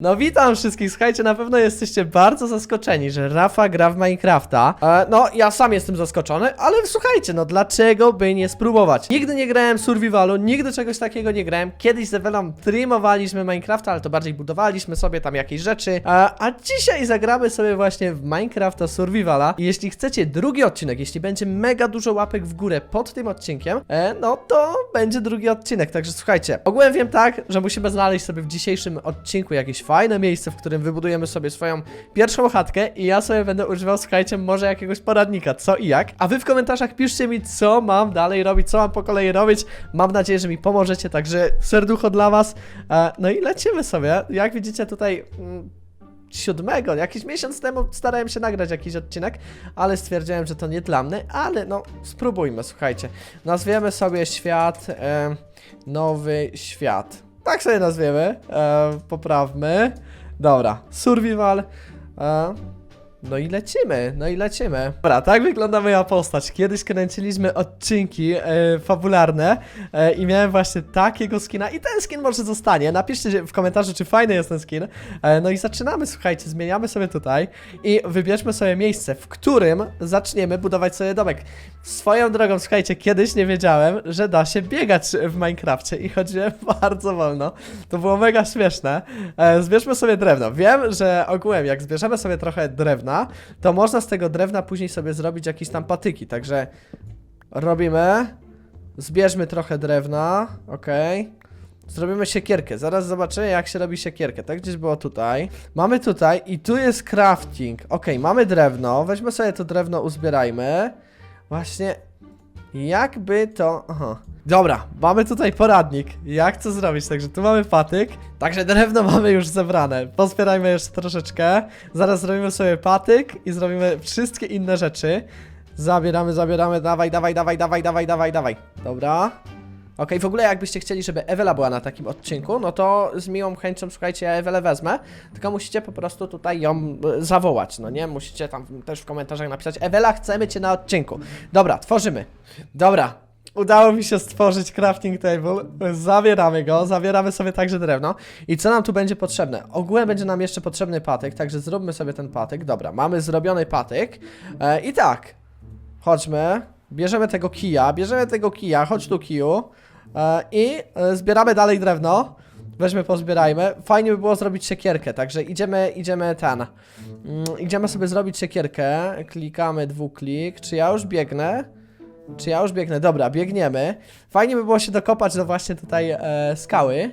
No witam wszystkich, słuchajcie, na pewno jesteście bardzo zaskoczeni, że Rafa gra w Minecrafta. E, no, ja sam jestem zaskoczony, ale słuchajcie, no dlaczego by nie spróbować? Nigdy nie grałem Survivalu, nigdy czegoś takiego nie grałem. Kiedyś z Evelą streamowaliśmy Minecrafta, ale to bardziej budowaliśmy sobie tam jakieś rzeczy. E, a dzisiaj zagramy sobie właśnie w Minecrafta Survivala. I jeśli chcecie drugi odcinek, jeśli będzie mega dużo łapek w górę pod tym odcinkiem, e, no to będzie drugi odcinek. Także słuchajcie, ogółem wiem tak, że musimy znaleźć sobie w dzisiejszym odcinku jakieś fajne miejsce, w którym wybudujemy sobie swoją pierwszą chatkę i ja sobie będę używał, słuchajcie, może jakiegoś poradnika, co i jak. A wy w komentarzach piszcie mi, co mam dalej robić, co mam po kolei robić. Mam nadzieję, że mi pomożecie, także serducho dla was. E, no i lecimy sobie. Jak widzicie tutaj... Mm, siódmego, jakiś miesiąc temu starałem się nagrać jakiś odcinek, ale stwierdziłem, że to nie dla mnie, ale no spróbujmy, słuchajcie. Nazwiemy sobie świat e, Nowy Świat. Tak sobie nazwiemy, e, poprawmy. Dobra, survival. E, no i lecimy, no i lecimy. Dobra, tak wygląda moja postać. Kiedyś kręciliśmy odcinki e, fabularne e, i miałem właśnie takiego skina i ten skin może zostanie. Napiszcie w komentarzu, czy fajny jest ten skin. E, no i zaczynamy, słuchajcie, zmieniamy sobie tutaj i wybierzmy sobie miejsce, w którym zaczniemy budować sobie domek. Swoją drogą, słuchajcie, kiedyś nie wiedziałem, że da się biegać w Minecrafcie i chodziłem bardzo wolno. To było mega śmieszne. E, zbierzmy sobie drewno. Wiem, że ogółem, jak zbierzemy sobie trochę drewna, to można z tego drewna później sobie zrobić jakieś tam patyki, także robimy. Zbierzmy trochę drewna, okej. Zrobimy siekierkę. Zaraz zobaczymy, jak się robi siekierkę. Tak gdzieś było tutaj. Mamy tutaj i tu jest crafting. Okej, mamy drewno. Weźmy sobie to drewno, uzbierajmy. Właśnie, jakby to... Aha. Dobra, mamy tutaj poradnik, jak to zrobić, także tu mamy patyk, także drewno mamy już zebrane, pozbierajmy jeszcze troszeczkę, zaraz zrobimy sobie patyk i zrobimy wszystkie inne rzeczy, zabieramy, zabieramy, dawaj, dawaj, dawaj, dawaj, dawaj, dawaj, dawaj, dobra, Okej, w ogóle jakbyście chcieli, żeby Ewela była na takim odcinku, no to z miłą chęcią, słuchajcie, ja Ewelę wezmę, tylko musicie po prostu tutaj ją e, zawołać, no nie? Musicie tam też w komentarzach napisać, Ewela, chcemy cię na odcinku. Dobra, tworzymy. Dobra, udało mi się stworzyć crafting table, zabieramy go, zabieramy sobie także drewno. I co nam tu będzie potrzebne? Ogółem będzie nam jeszcze potrzebny patyk, także zróbmy sobie ten patyk. Dobra, mamy zrobiony patyk e, i tak, chodźmy, bierzemy tego kija, bierzemy tego kija, chodź tu kiju i e, zbieramy dalej drewno. Weźmy, pozbierajmy. Fajnie by było zrobić siekierkę, także idziemy, idziemy ten. Mm, idziemy sobie zrobić siekierkę. Klikamy dwuklik. Czy ja już biegnę? Czy ja już biegnę? Dobra, biegniemy. Fajnie by było się dokopać do właśnie tutaj e, skały.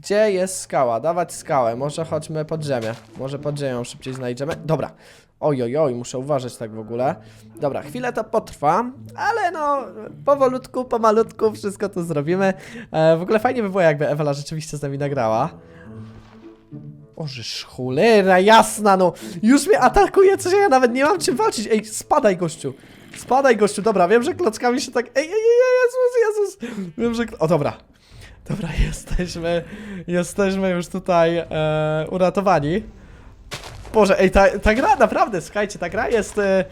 Gdzie jest skała? Dawać skałę. Może chodźmy pod ziemię. Może pod ziemią szybciej znajdziemy. Dobra. Oj, oj, oj, muszę uważać tak w ogóle. Dobra, chwilę to potrwa, ale no, powolutku, pomalutku wszystko tu zrobimy. E, w ogóle fajnie by było, jakby Ewela rzeczywiście z nami nagrała. Ożyż cholera jasna, no. Już mnie atakuje, coś ja nawet nie mam czym walczyć. Ej, spadaj, gościu. Spadaj, gościu. Dobra, wiem, że klockami się tak... Ej, ej, ej, Jezus, Jezus. Wiem, że... O, dobra. Dobra, jesteśmy... Jesteśmy już tutaj e, uratowani. Boże, ej, ta, ta gra naprawdę, słuchajcie, ta gra jest... E,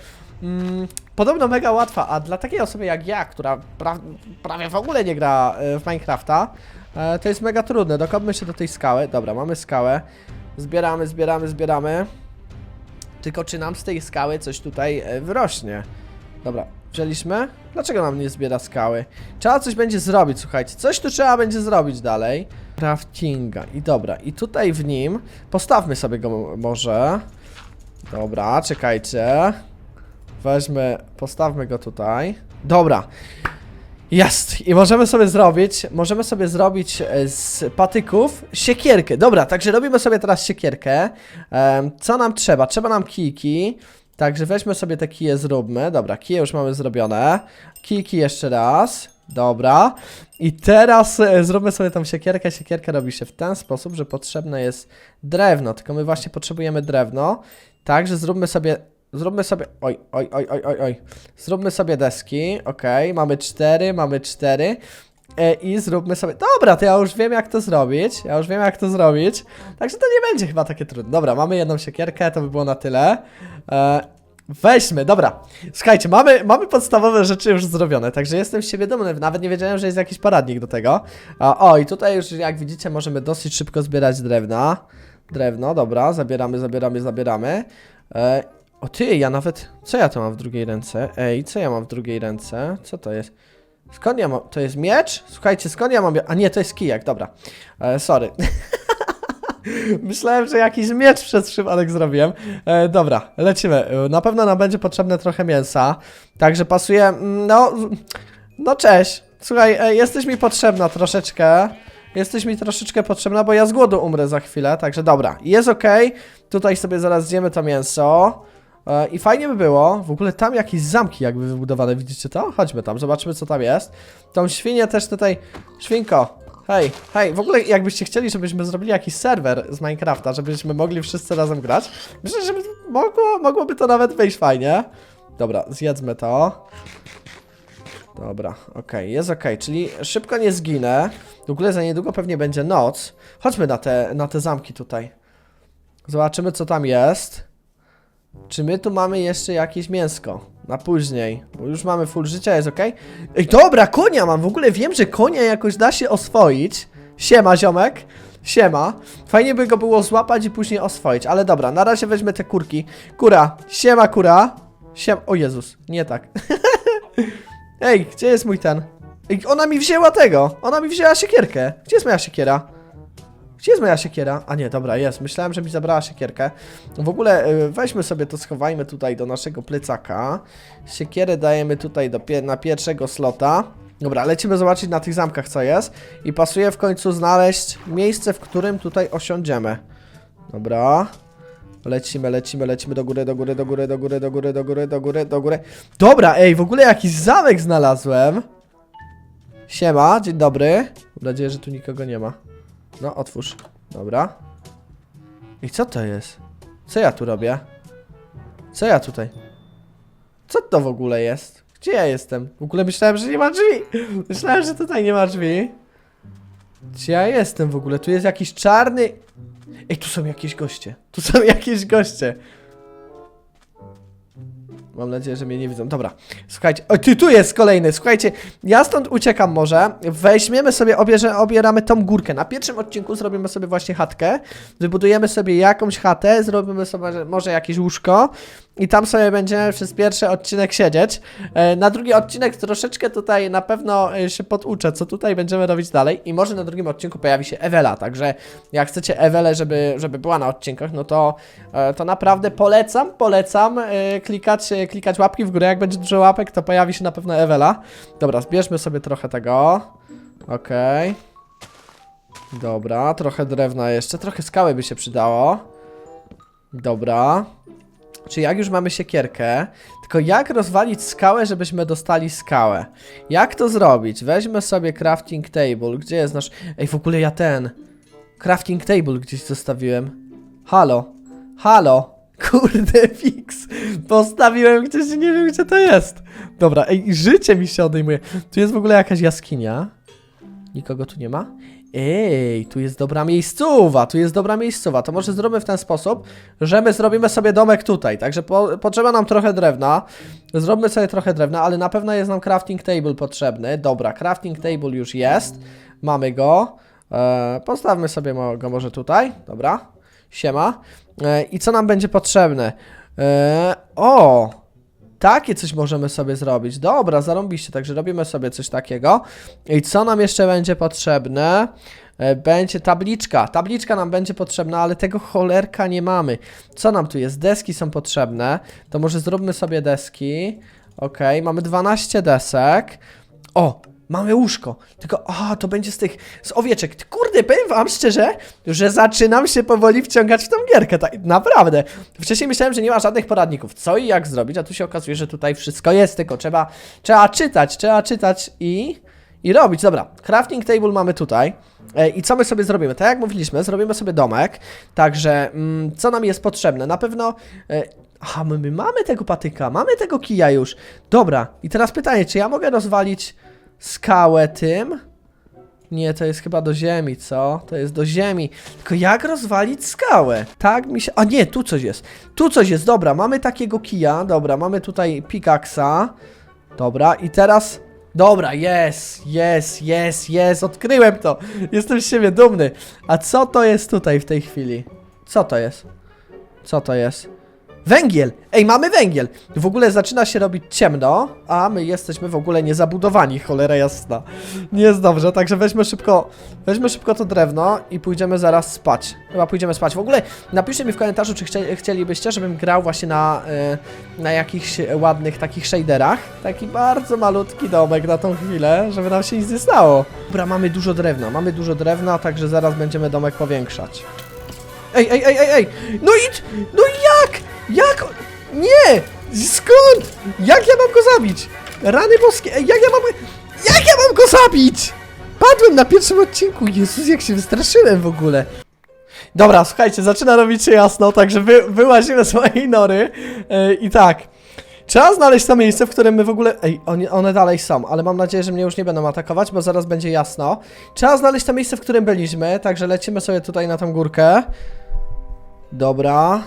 mm, podobno mega łatwa, a dla takiej osoby jak ja, która pra prawie w ogóle nie gra e, w Minecrafta, e, to jest mega trudne. Dokopmy się do tej skały. Dobra, mamy skałę. Zbieramy, zbieramy, zbieramy. Tylko czy nam z tej skały coś tutaj e, wyrośnie? Dobra, wzięliśmy? Dlaczego nam nie zbiera skały? Trzeba coś będzie zrobić, słuchajcie. Coś tu trzeba będzie zrobić dalej. Craftinga. I dobra, i tutaj w nim postawmy sobie go może. Dobra, czekajcie. Weźmy, postawmy go tutaj. Dobra. Jest! I możemy sobie zrobić, możemy sobie zrobić e, z patyków siekierkę. Dobra, także robimy sobie teraz siekierkę. Co nam trzeba? Trzeba nam kijki. Także weźmy sobie te kije, zróbmy. Dobra, kije już mamy zrobione. Kijki jeszcze raz. Dobra. I teraz e, zróbmy sobie tą siekierkę. Siekierka robi się w ten sposób, że potrzebne jest drewno. Tylko my właśnie potrzebujemy drewno. Także zróbmy sobie Zróbmy sobie. Oj, oj, oj, oj, oj, oj. Zróbmy sobie deski. Okej, mamy cztery, mamy cztery. E, I zróbmy sobie. Dobra, to ja już wiem, jak to zrobić. Ja już wiem, jak to zrobić. Także to nie będzie chyba takie trudne. Dobra, mamy jedną siekierkę, to by było na tyle. E, weźmy, dobra. Słuchajcie, mamy, mamy podstawowe rzeczy już zrobione, także jestem z siebie dumny. Nawet nie wiedziałem, że jest jakiś poradnik do tego. O, i tutaj już, jak widzicie, możemy dosyć szybko zbierać drewna. Drewno, dobra, zabieramy, zabieramy, zabieramy. E, o ty, ja nawet... Co ja to mam w drugiej ręce? Ej, co ja mam w drugiej ręce? Co to jest? Skąd ja mam... To jest miecz? Słuchajcie, skąd ja mam... A nie, to jest kijak, dobra. E, sorry. Myślałem, że jakiś miecz przez przypadek zrobiłem. E, dobra, lecimy. E, Na pewno nam będzie potrzebne trochę mięsa. Także pasuje. mm, No. No cześć. Słuchaj, e, jesteś mi potrzebna troszeczkę. Jesteś mi troszeczkę potrzebna, bo ja z głodu umrę za chwilę. Także dobra, jest ok. Tutaj sobie zaraz zjemy to mięso. E, I fajnie by było, w ogóle tam jakieś zamki jakby wybudowane, widzicie to? Chodźmy tam, zobaczymy co tam jest. Tą świnię też tutaj, świnko, hej, hej, w ogóle jakbyście chcieli, żebyśmy zrobili jakiś serwer z Minecrafta, żebyśmy mogli wszyscy razem grać, myślę, że mogło, mogłoby to nawet wyjść fajnie. Dobra, zjedzmy to. Dobra, okej, jest okej, czyli szybko nie zginę. W ogóle za niedługo pewnie będzie noc. Chodźmy na te, na te zamki tutaj. Zobaczymy co tam jest. Czy my tu mamy jeszcze jakieś mięsko? Na później. Bo już mamy full życia, jest ok? Ej, dobra, konia mam. W ogóle wiem, że konia jakoś da się oswoić. Siema, ziomek. Siema. Fajnie by go było złapać i później oswoić. Ale dobra, na razie weźmy te kurki. Kura. Siema, kura. Siem... O Jezus, nie tak. Ej, gdzie jest mój ten? Ej, ona mi wzięła tego. Ona mi wzięła siekierkę. Gdzie jest moja siekiera? Gdzie jest moja siekiera? A nie, dobra, jest. Myślałem, że mi zabrała siekierkę. W ogóle y, weźmy sobie to, schowajmy tutaj do naszego plecaka. Siekierę dajemy tutaj do na pierwszego slota. Dobra, lecimy zobaczyć na tych zamkach co jest. I pasuje w końcu znaleźć miejsce, w którym tutaj osiądziemy. Dobra. Lecimy, lecimy, lecimy do góry, do góry, do góry, do góry, do góry, do góry, do góry, do góry. Dobra, ej, w ogóle jakiś zamek znalazłem. Siema, dzień dobry. Mam nadzieję, że tu nikogo nie ma. No, otwórz. Dobra. I co to jest? Co ja tu robię? Co ja tutaj? Co to w ogóle jest? Gdzie ja jestem? W ogóle myślałem, że nie ma drzwi. Myślałem, że tutaj nie ma drzwi. Gdzie ja jestem w ogóle? Tu jest jakiś czarny... Ej, tu są jakieś goście. Tu są jakieś goście. Mam nadzieję, że mnie nie widzą. Dobra, słuchajcie. O, ty, tu jest kolejny. Słuchajcie, ja stąd uciekam może. Weźmiemy sobie, obierze, obieramy tą górkę. Na pierwszym odcinku zrobimy sobie właśnie chatkę. Wybudujemy sobie jakąś chatę, zrobimy sobie może jakieś łóżko. I tam sobie będziemy przez pierwszy odcinek siedzieć. E, Na drugi odcinek troszeczkę tutaj na pewno e, się poduczę, co tutaj będziemy robić dalej. I może na drugim odcinku pojawi się Ewela. Także jak chcecie Ewelę, żeby, żeby była na odcinkach, no to, e, to naprawdę polecam, polecam klikać, klikać łapki w górę. Jak będzie dużo łapek, to pojawi się na pewno Ewela. Dobra, zbierzmy sobie trochę tego. Okej. Dobra, trochę drewna jeszcze, trochę skały by się przydało. Dobra. Czy jak już mamy siekierkę, tylko jak rozwalić skałę, żebyśmy dostali skałę? Jak to zrobić? Weźmy sobie crafting table. Gdzie jest nasz... Ej, w ogóle ja ten... Crafting table gdzieś zostawiłem. Halo? Halo? Kurde, fix. Postawiłem gdzieś i nie wiem, gdzie to jest. Dobra, ej, życie mi się odejmuje. Tu jest w ogóle jakaś jaskinia. Nikogo tu nie ma? Ej, tu jest dobra miejscowa, tu jest dobra miejscowa. To może zrobimy w ten sposób, że my zrobimy sobie domek tutaj. Także po, potrzeba nam trochę drewna. Zrobimy sobie trochę drewna, ale na pewno jest nam crafting table potrzebny. Dobra, crafting table już jest. Mamy go. E, postawmy sobie go może tutaj. Dobra. Siema. E, I co nam będzie potrzebne? E, o! Takie coś możemy sobie zrobić. Dobra, zarąbiście, także robimy sobie coś takiego. I co nam jeszcze będzie potrzebne? E, Będzie tabliczka. Tabliczka nam będzie potrzebna, ale tego cholerka nie mamy. Co nam tu jest? Deski są potrzebne. To może zróbmy sobie deski. Okej, mamy 12 desek. O, mamy łóżko. Tylko, a, to będzie z tych, z owieczek. Kurde, powiem wam szczerze, że zaczynam się powoli wciągać w tą gierkę. Tak, naprawdę. Wcześniej myślałem, że nie ma żadnych poradników, co i jak zrobić, a tu się okazuje, że tutaj wszystko jest, tylko trzeba, trzeba czytać, trzeba czytać i, i robić. Dobra, crafting table mamy tutaj. E, I co my sobie zrobimy? Tak jak mówiliśmy, zrobimy sobie domek. Także, mm, co nam jest potrzebne? Na pewno... E, aha, my, my mamy tego patyka, mamy tego kija już. Dobra, i teraz pytanie, czy ja mogę rozwalić skałę tym? Nie, to jest chyba do ziemi, co? To jest do ziemi. Tylko jak rozwalić skałę? Tak mi się... A nie, tu coś jest. Tu coś jest, dobra, mamy takiego kija. Dobra, mamy tutaj pikaksa. Dobra, i teraz... Dobra, jest, jest, jest, jest, odkryłem to. Jestem z siebie dumny. A co to jest tutaj w tej chwili? Co to jest? Co to jest? Węgiel! Ej, mamy węgiel! W ogóle zaczyna się robić ciemno, a my jesteśmy w ogóle niezabudowani, cholera jasna. Nie jest dobrze, także weźmy szybko, weźmy szybko to drewno i pójdziemy zaraz spać. Chyba pójdziemy spać. W ogóle napiszcie mi w komentarzu, czy chcie, chcielibyście, żebym grał właśnie na, y, na jakichś ładnych takich shaderach. Taki bardzo malutki domek na tą chwilę, żeby nam się nic nie stało. Dobra, mamy dużo drewna, mamy dużo drewna, także zaraz będziemy domek powiększać. Ej, ej, ej, ej, ej! No idź! No jak? Jak? Nie! Skąd? Jak ja mam go zabić? Rany boskie, jak ja mam... Jak ja mam go zabić? Padłem na pierwszym odcinku, Jezus, jak się wystraszyłem w ogóle. Dobra, słuchajcie, zaczyna robić się jasno, także wy, wyłazimy z mojej nory e, i tak. Trzeba znaleźć to miejsce, w którym my w ogóle... Ej, oni, one dalej są, ale mam nadzieję, że mnie już nie będą atakować, bo zaraz będzie jasno. Trzeba znaleźć to miejsce, w którym byliśmy, także lecimy sobie tutaj na tą górkę. Dobra.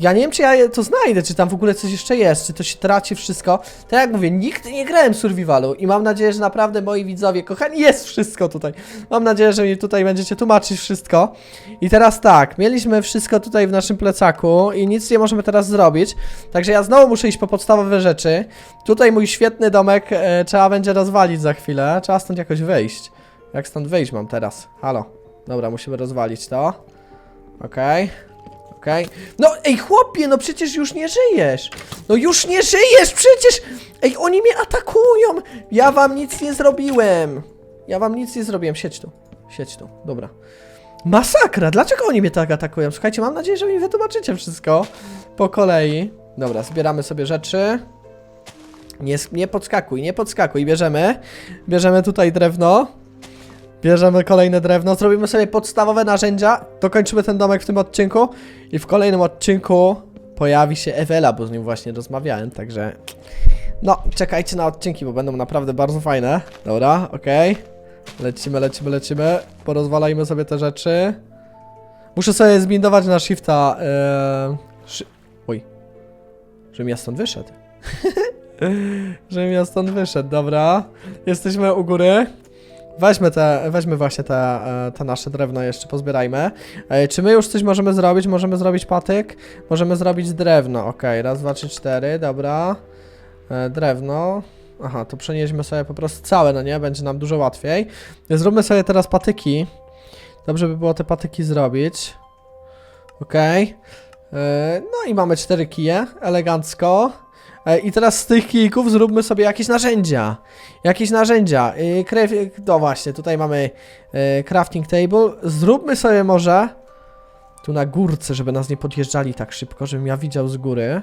Ja nie wiem, czy ja to znajdę, czy tam w ogóle coś jeszcze jest, czy to się traci wszystko. Tak jak mówię, nigdy nie grałem w Survivalu i mam nadzieję, że naprawdę moi widzowie, kochani, jest wszystko tutaj. Mam nadzieję, że mi tutaj będziecie tłumaczyć wszystko. I teraz tak, mieliśmy wszystko tutaj w naszym plecaku i nic nie możemy teraz zrobić. Także ja znowu muszę iść po podstawowe rzeczy. Tutaj mój świetny domek e, trzeba będzie rozwalić za chwilę. Trzeba stąd jakoś wyjść. Jak stąd wyjść mam teraz? Halo. Dobra, musimy rozwalić to. Okej. Okej. No ej chłopie, no przecież już nie żyjesz. No już nie żyjesz, przecież. Ej, oni mnie atakują. Ja wam nic nie zrobiłem. Ja wam nic nie zrobiłem. Siedź tu. Siedź tu. Dobra. Masakra, dlaczego oni mnie tak atakują? Słuchajcie, mam nadzieję, że mi wytłumaczycie wszystko po kolei. Dobra, zbieramy sobie rzeczy. Nie, nie podskakuj, nie podskakuj. Bierzemy. Bierzemy tutaj drewno. Bierzemy kolejne drewno, zrobimy sobie podstawowe narzędzia, dokończymy ten domek w tym odcinku i w kolejnym odcinku pojawi się Ewela, bo z nim właśnie rozmawiałem, także no, czekajcie na odcinki, bo będą naprawdę bardzo fajne. Dobra, okej. Lecimy, lecimy, lecimy. Porozwalajmy sobie te rzeczy. Muszę sobie zbindować na shifta. Yy... Oj. Żebym ja stąd wyszedł. Żebym ja stąd wyszedł, dobra. Jesteśmy u góry. Weźmy te, weźmy właśnie te, e, te nasze drewno jeszcze, pozbierajmy. E, Czy my już coś możemy zrobić? Możemy zrobić patyk? Możemy zrobić drewno, okej, raz, dwa, trzy, cztery, dobra. E, Drewno. Aha, to przenieśmy sobie po prostu całe, no nie? Będzie nam dużo łatwiej. Zróbmy sobie teraz patyki. Dobrze by było te patyki zrobić. E, No i mamy cztery kije, elegancko. E, I teraz z tych kijków zróbmy sobie jakieś narzędzia. Jakieś narzędzia. Yy, krew, no właśnie, tutaj mamy crafting table. Zróbmy sobie może tu na górce, żeby nas nie podjeżdżali tak szybko, żebym ja widział z góry.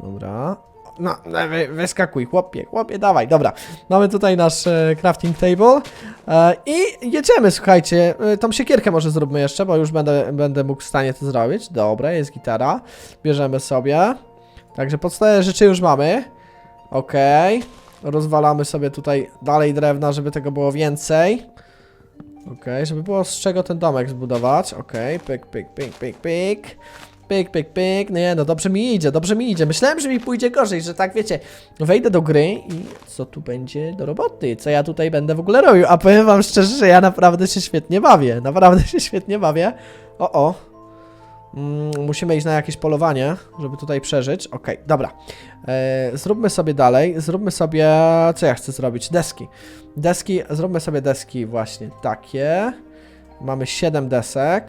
Dobra. No, no, wy, wyskakuj, chłopie, chłopie, dawaj, dobra. Mamy tutaj nasz e, crafting table e, i jedziemy, słuchajcie. E, tą siekierkę może zróbmy jeszcze, bo już będę, będę mógł w stanie to zrobić. Dobra, jest gitara. Bierzemy sobie. Także podstawowe rzeczy już mamy. Okej. Rozwalamy sobie tutaj dalej drewna, żeby tego było więcej. Okej, żeby było z czego ten domek zbudować. Okej, pyk, pyk, pyk, pyk, pyk. Pyk, pyk, pyk. Nie, no dobrze mi idzie, dobrze mi idzie. Myślałem, że mi pójdzie gorzej, że tak wiecie, wejdę do gry i co tu będzie do roboty? Co ja tutaj będę w ogóle robił? A powiem wam szczerze, że ja naprawdę się świetnie bawię. Naprawdę się świetnie bawię. O, o. Mm, musimy iść na jakieś polowanie, żeby tutaj przeżyć. Okej, dobra. E, zróbmy sobie dalej. Zróbmy sobie. Co ja chcę zrobić? Deski. Deski, zróbmy sobie deski właśnie takie. Mamy 7 desek,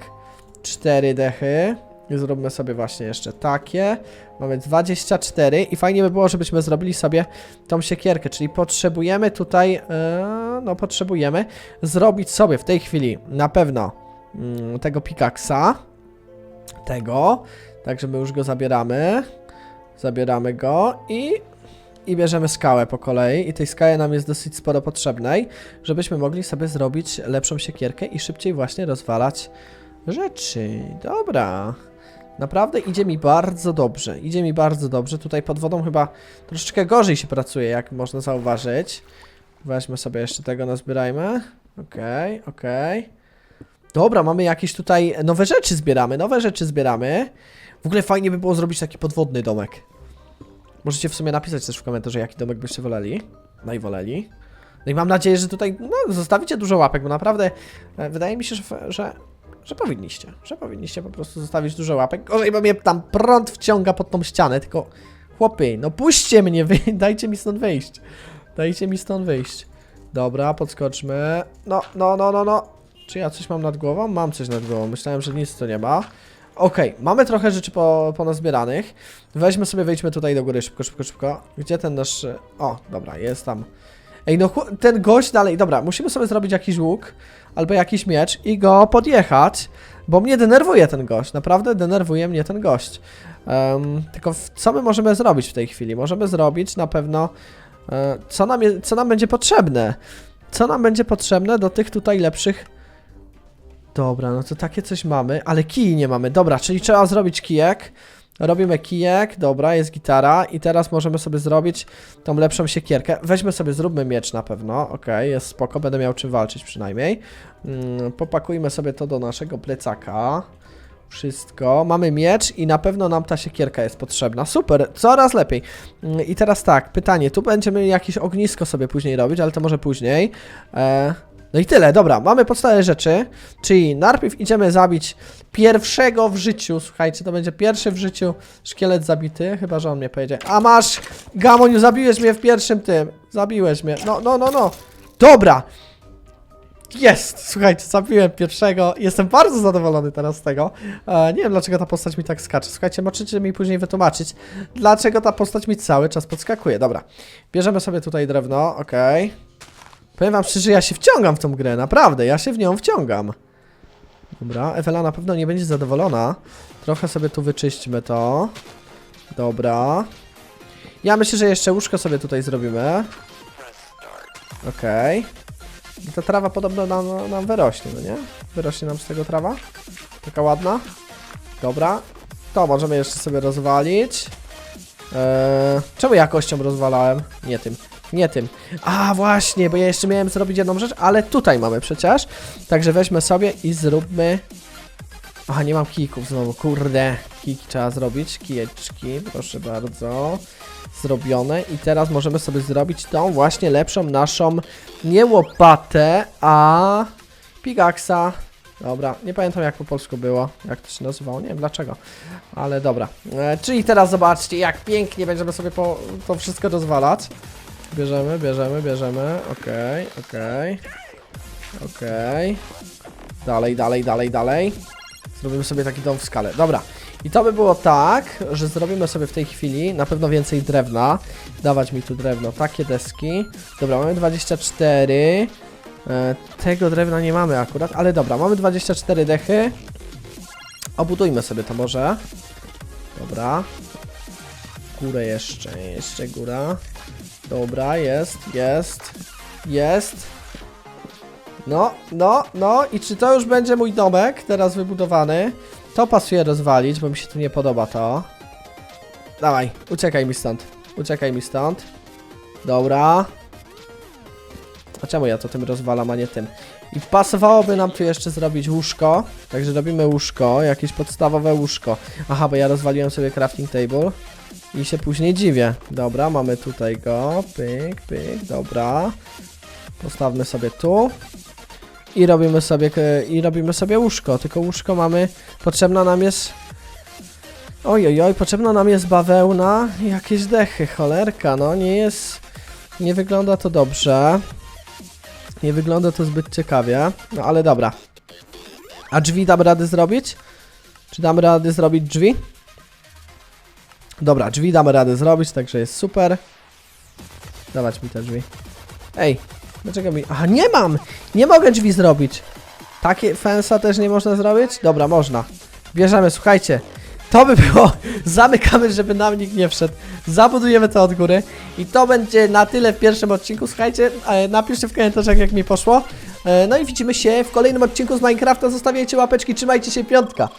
4 dechy. I zróbmy sobie właśnie jeszcze takie. Mamy 24 i fajnie by było, żebyśmy zrobili sobie tą siekierkę, czyli potrzebujemy tutaj, e, no potrzebujemy zrobić sobie w tej chwili na pewno mm, tego pikaksa tego. Także my już go zabieramy. Zabieramy go i, i bierzemy skałę po kolei. I tej skały nam jest dosyć sporo potrzebnej, żebyśmy mogli sobie zrobić lepszą siekierkę i szybciej właśnie rozwalać rzeczy. Dobra. Naprawdę idzie mi bardzo dobrze. Idzie mi bardzo dobrze. Tutaj pod wodą chyba troszeczkę gorzej się pracuje, jak można zauważyć. Weźmy sobie jeszcze tego, nazbierajmy. Okej, okej. Dobra, mamy jakieś tutaj nowe rzeczy zbieramy, nowe rzeczy zbieramy. W ogóle fajnie by było zrobić taki podwodny domek. Możecie w sumie napisać też w komentarzu, jaki domek byście woleli. Najwoleli. No i mam nadzieję, że tutaj no, zostawicie dużo łapek, bo naprawdę e, wydaje mi się, że, że że powinniście, że powinniście po prostu zostawić dużo łapek. Gorzej, bo mnie tam prąd wciąga pod tą ścianę, tylko chłopy, no puśćcie mnie, wy, dajcie mi stąd wyjść. Dajcie mi stąd wyjść. Dobra, podskoczmy. No, no, no, no, no. Czy ja coś mam nad głową? Mam coś nad głową. Myślałem, że nic tu nie ma. Okej, mamy trochę rzeczy po, ponazbieranych. Weźmy sobie, wejdźmy tutaj do góry, szybko, szybko, szybko. Gdzie ten nasz... O, dobra, jest tam. Ej, no ten gość dalej, dobra, musimy sobie zrobić jakiś łuk albo jakiś miecz i go podjechać, bo mnie denerwuje ten gość, naprawdę denerwuje mnie ten gość. Em, tylko co my możemy zrobić w tej chwili? Możemy zrobić na pewno, e, co, nam je, co nam będzie potrzebne. Co nam będzie potrzebne do tych tutaj lepszych... Dobra, no to takie coś mamy, ale kij nie mamy. Dobra, czyli trzeba zrobić kijek. Robimy kijek, dobra, jest gitara i teraz możemy sobie zrobić tą lepszą siekierkę. Weźmy sobie, zróbmy miecz na pewno, okej, jest spoko, będę miał czym walczyć przynajmniej. Mm, popakujmy sobie to do naszego plecaka. Wszystko. Mamy miecz i na pewno nam ta siekierka jest potrzebna. Super, coraz lepiej. Mm, I teraz tak, pytanie, tu będziemy jakieś ognisko sobie później robić, ale to może później. E, no i tyle, dobra, mamy podstawowe rzeczy, czyli najpierw idziemy zabić pierwszego w życiu, słuchajcie, to będzie pierwszy w życiu szkielet zabity, chyba, że on mnie pojedzie. A masz, Gamoniu, zabiłeś mnie w pierwszym tym, zabiłeś mnie, no, no, no, no, dobra, jest, słuchajcie, zabiłem pierwszego, jestem bardzo zadowolony teraz z tego, e, nie wiem, dlaczego ta postać mi tak skacze, słuchajcie, możecie mi później wytłumaczyć, dlaczego ta postać mi cały czas podskakuje, dobra, bierzemy sobie tutaj drewno, okej. Powiem wam szczerze, ja się wciągam w tą grę, naprawdę, ja się w nią wciągam. Dobra, Ewela na pewno nie będzie zadowolona. Trochę sobie tu wyczyśćmy to. Dobra. Ja myślę, że jeszcze łóżko sobie tutaj zrobimy. Okej. I ta trawa podobno nam, nam wyrośnie, no nie? Wyrośnie nam z tego trawa? Taka ładna. Dobra. To możemy jeszcze sobie rozwalić. Eee, czemu ja kością rozwalałem? Nie tym. Nie tym. A właśnie, bo ja jeszcze miałem zrobić jedną rzecz, ale tutaj mamy przecież. Także weźmy sobie i zróbmy. Aha, nie mam kijków znowu, kurde. Kijki trzeba zrobić, kijeczki, proszę bardzo. Zrobione i teraz możemy sobie zrobić tą właśnie lepszą naszą nie łopatę, a pigaksa. Dobra, nie pamiętam jak po polsku było, jak to się nazywało, nie wiem dlaczego, ale dobra. E, czyli teraz zobaczcie, jak pięknie będziemy sobie po, to wszystko rozwalać. Bierzemy, bierzemy, bierzemy. Okej, okej. Okej. Dalej, dalej, dalej, dalej. Zrobimy sobie taki dom w skale. Dobra. I to by było tak, że zrobimy sobie w tej chwili na pewno więcej drewna. Dawać mi tu drewno. Takie deski. Dobra, mamy 24. E, tego drewna nie mamy akurat, ale dobra, mamy 24 dechy. Obudujmy sobie to może. Dobra. Górę jeszcze, jeszcze góra. Dobra, jest, jest, jest. No, no, no i czy to już będzie mój domek teraz wybudowany? To pasuje rozwalić, bo mi się tu nie podoba to. Dawaj, uciekaj mi stąd. Uciekaj mi stąd. Dobra. A czemu ja to tym rozwalam, a nie tym? I pasowałoby nam tu jeszcze zrobić łóżko. Także robimy łóżko, jakieś podstawowe łóżko. Aha, bo ja rozwaliłem sobie crafting table. I się później dziwię. Dobra, mamy tutaj go. Pyk, pyk, dobra. Postawmy sobie tu. I robimy sobie, i robimy sobie łóżko. Tylko łóżko mamy, potrzebna nam jest... Oj, oj, oj, potrzebna nam jest bawełna i jakieś dechy, cholerka, no nie jest... Nie wygląda to dobrze. Nie wygląda to zbyt ciekawie, no ale dobra. A drzwi damy rady zrobić? Czy damy rady zrobić drzwi? Dobra, drzwi damy radę zrobić, także jest super. Dawać mi te drzwi. Ej, dlaczego mi... Aha, nie mam! Nie mogę drzwi zrobić. Takie fensa też nie można zrobić? Dobra, można. Bierzemy, słuchajcie. To by było... Zamykamy, żeby nam nikt nie wszedł. Zabudujemy to od góry. I to będzie na tyle w pierwszym odcinku. Słuchajcie, e, napiszcie w komentarzach, jak mi poszło. E, No i widzimy się w kolejnym odcinku z Minecrafta. Zostawiajcie łapeczki, trzymajcie się, piątka.